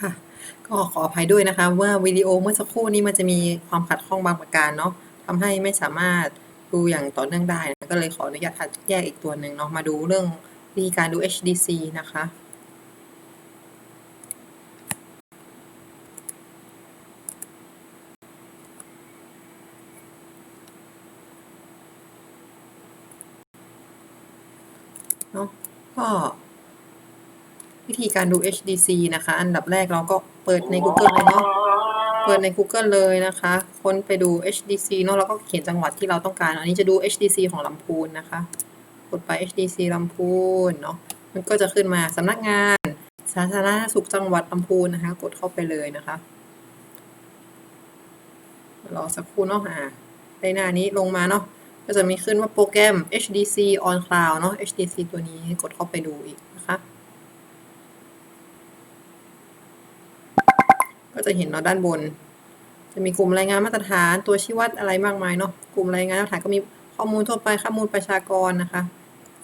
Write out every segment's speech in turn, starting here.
ค่ะ ก็ขออภัยด้วยนะคะว่าวิดีโอเมื่อสักครู่นี้มันจะมีความขัดข้องบางประการเนาะทำให้ไม่สามารถดูอย่างต่อเนื่องได้นะก็เลยขออนุญาตอัดแยกอีกตัวหนึ่งเนาะมาดูเรื่องวิธีการดู HDC นะคะเนาะก็ วิธีการดู HDC นะคะ อันดับแรกเราก็เปิดใน Google เลยเนาะเปิดใน Google เลยนะคะ ค้นไปดู HDC เนาะแล้วก็เขียนจังหวัดที่เราต้องการ อันนี้จะดู HDC ของลำพูนนะคะ กดไป HDC ลำพูนเนาะมันก็จะขึ้นมาสำนักงานสาธารณสุขจังหวัดลำพูนนะคะ กดเข้าไปเลยนะคะรอสักครู่เนาะอ่าในหน้านี้ลงมาเนาะก็จะมีขึ้นว่าโปรแกรม HDC on cloud เนาะ HDC ตัวนี้กดเข้าไปดูอีกนะคะ จะเห็นเนาะด้านบน จะมีกลุ่มรายงานมาตรฐานตัวชี้วัดอะไรมากมายเนาะกลุ่มรายงานมาตรฐานก็มีข้อมูลทั่วไปข้อมูลประชากรนะคะ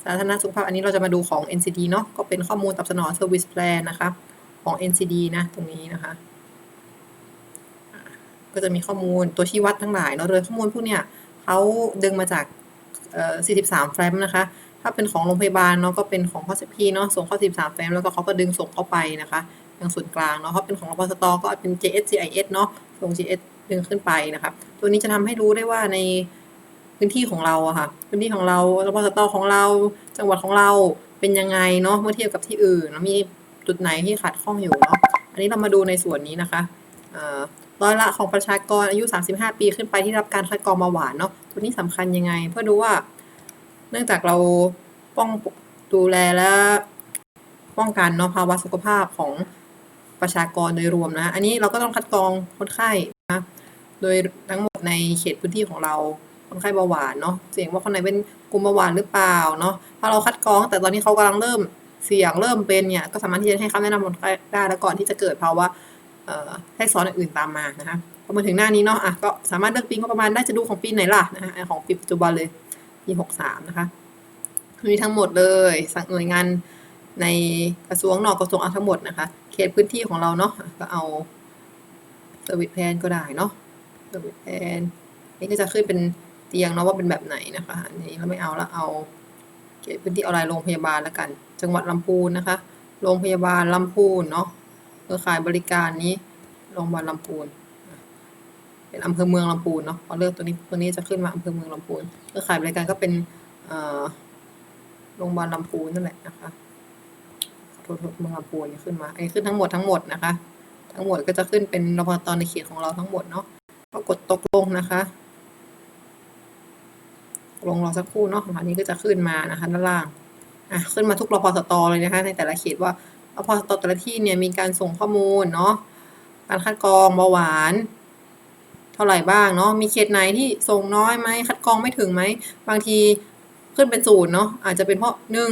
สาธารณสุขภาพอันนี้เราจะมาดูของ NCD เนาะก็เป็นข้อมูลตอบสนอง Service Plan นะคะของ NCD นะตรงนี้นะคะ ก็จะมีข้อมูลตัวชี้วัดทั้งหลายเนาะโดยข้อมูลพวกเนี้ยเขาดึงมาจาก43 แฟ้มนะคะ ถ้าเป็นของโรงพยาบาลเนาะก็เป็นของ HCP เนาะส่งข้า43แฟ้มแล้วก็เขาก็ดึงส่งเข้าไปนะคะ ยังส่วนกลางเนาะถ้าเป็นของรพสตก็เป็น JSCIS เนาะส่ง JS ดึงขึ้นไปนะคะตัวนี้จะทำให้รู้ได้ว่าในพื้นที่ของเราอะค่ะ พื้นที่ของเรารพสตของเรา จังหวัดของเราเป็นยังไงเนาะเมื่อเทียบกับที่อื่นแล้วมีจุดไหนที่ขาดข้องอยู่เนาะอันนี้เรามาดูในส่วนนี้นะคะร้อยละของประชากรอายุ 35 ปีขึ้นไปที่รับการคัดกรองเบาหวานเนาะตัวนี้สำคัญยังไง เพื่อดูว่า เนื่องจากเราป้องดูแลและป้องกันเนาะภาวะสุขภาพของ ประชากรโดยรวมนะ อันนี้เราก็ต้องคัดกรองคนไข้นะโดยทั้งหมดในเขตพื้นที่ของเราคนไข้เบาหวานเนาะเสี่ยงว่าคนไหนเป็นกลุ่มเบาหวานหรือเปล่าเนาะถ้าเราคัดกรอง แต่ตอนนี้เขากำลังเริ่มเสี่ยงเริ่มเป็นเนี่ยก็สามารถที่จะให้คำแนะนำคนไข้ได้แล้วก่อนที่จะเกิดภาวะเอ่อแทรกซ้อนอื่นตามมานะคะพอมาถึงหน้านี้เนาะอะก็สามารถเลือกปีงบประมาณได้จะดูของปีไหนล่ะนะคะของปีปัจจุบันเลยปีหกสามนะคะมีทั้งหมดเลยสั่งหน่วยงาน ในกระทรวงนอกกระทรวงเอาทั้งหมดนะคะ เขตพื้นที่ของเราเนาะก็เอาเซอร์วิสแพนก็ได้เนาะเซอร์วิสแพนนี่ก็จะขึ้นเป็นเตียงเนาะว่าเป็นแบบไหนนะคะอันนี้เราไม่เอาละเอาเขตพื้นที่เอารโรงพยาบาลแล้วกัน จังหวัดลำพูนนะคะ โรงพยาบาลลำพูนเนาะเครือข่ายบริการนี้โรงพยาบาลลำพูนเป็นอำเภอเมืองลำพูนเนาะพอเลือกตัวนี้ตัวนี้จะขึ้นมาอำเภอเมืองลำพูนเครือข่ายบริการก็เป็นโรงพยาบาลลำพูนนั่นแหละนะคะ เมืองลำพูนขึ้นมา อันนี้ขึ้นทั้งหมดทั้งหมดนะคะ ทั้งหมดก็จะขึ้นเป็นรพตในเขตของเราทั้งหมดเนาะก็กดตกลงนะคะ ลงรอสักครู่เนาะอันนี้ก็จะขึ้นมานะคะด้านล่างอะขึ้นมาทุกรพสตเลยนะคะ ในแต่ละเขตว่ารพสตแต่ละที่เนี่ยมีการส่งข้อมูลเนาะการคัดกรองเบาหวาน เท่าไหร่บ้างเนาะมีเขตไหนที่ส่งน้อยไหมคัดกรองไม่ถึงไหมบางทีขึ้นเป็นศูนย์เนาะอาจจะเป็นเพราะหนึ่ง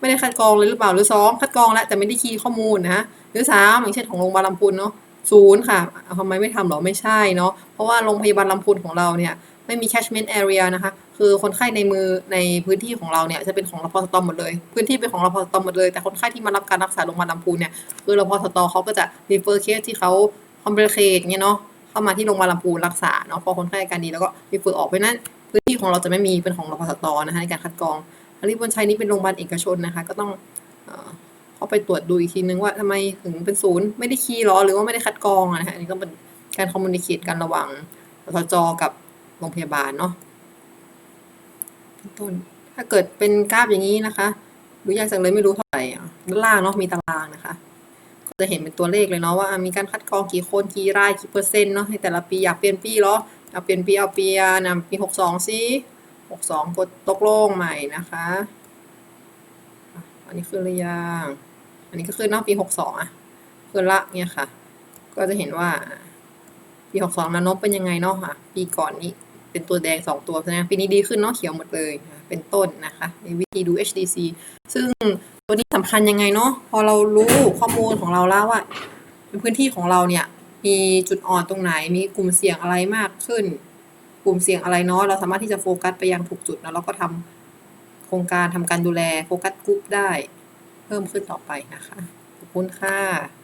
ไม่ได้คัดกรองเลยหรือเปล่าหรือสองคัดกรองแล้วแต่ไม่ได้คีย์ข้อมูลนะหรือสามอย่างเช่นของโรงพยาบาลลำพูนเนาะศูนย์ค่ะทำไมไม่ทำหรอไม่ใช่เนาะเพราะว่าโรงพยาบาลลำพูนของเราเนี่ยไม่มี catchment area นะคะคือคนไข้ในมือในพื้นที่ของเราเนี่ยจะเป็นของรพสตหมดเลย พื้นที่เป็นของรพสตหมดเลย แต่คนไข้ที่มารับการรักษาโรงพยาบาลลำพูนเนี่ยคือรพสตเขาก็จะ refer case ที่เขา complicate เนี่ยเนาะเข้ามาที่โรงพยาบาลลำพูนรักษาเนาะพอคนไข้อาการดีแล้วก็ refer ออกไปนั้นพื้นที่ของเราจะไม่มีเป็นของรพสตนะคะในการคัดกรอง ริบนชัยนี่เป็นโรงพยาบาลเอกชนนะคะ ก็ต้องเข้าไปตรวจดูอีกทีนึงว่าทำไมถึงเป็นศูนย์ไม่ได้คีย์หรอหรือว่าไม่ได้คัดกรองอะนะคะอันนี้ก็เป็นการ communicate กันระหว่างสจกับโรงพยาบาลเนาะต้นถ้าเกิดเป็นกราฟอย่างนี้นะคะดูยากจังเลยไม่รู้เท่าไหร่ด้านล่างเนาะมีตารางนะคะ ก็จะเห็นเป็นตัวเลขเลยเนาะว่ามีการคัดกรองกี่คนกี่รายกี่เปอร์เซ็นต์เนาะในแต่ละปีอยากเปลี่ยนปีเหรออยากเปลี่ยนปีเอาเปีอะนะปีหกสองสิ หกสองกดตกลงใหม่นะคะ อันนี้คือหรือยัง อันนี้ก็คือนอกปีหกสองอะ คือละเนี่ยค่ะ ก็จะเห็นว่าปีหกสองนะนบเป็นยังไงเนาะค่ะ ปีก่อนนี้เป็นตัวแดงสองตัวแสดงปีนี้ดีขึ้นเนาะเขียวหมดเลย เป็นต้นนะคะในวิธีดู HDC ซึ่งตัวนี้สำคัญยังไงเนาะ พอเรารู้ข้อมูลของเราแล้วว่าเป็นพื้นที่ของเราเนี่ยมีจุดอ่อนตรงไหน มีกลุ่มเสี่ยงอะไรมากขึ้น กลุ่มเสี่ยงอะไรเนาะ เราสามารถที่จะโฟกัสไปยังถูกจุดแล้วเราก็ทำโครงการทำการดูแลโฟกัสกรุ๊ปได้ เพิ่มขึ้นต่อไปนะคะ ขอบคุณค่ะ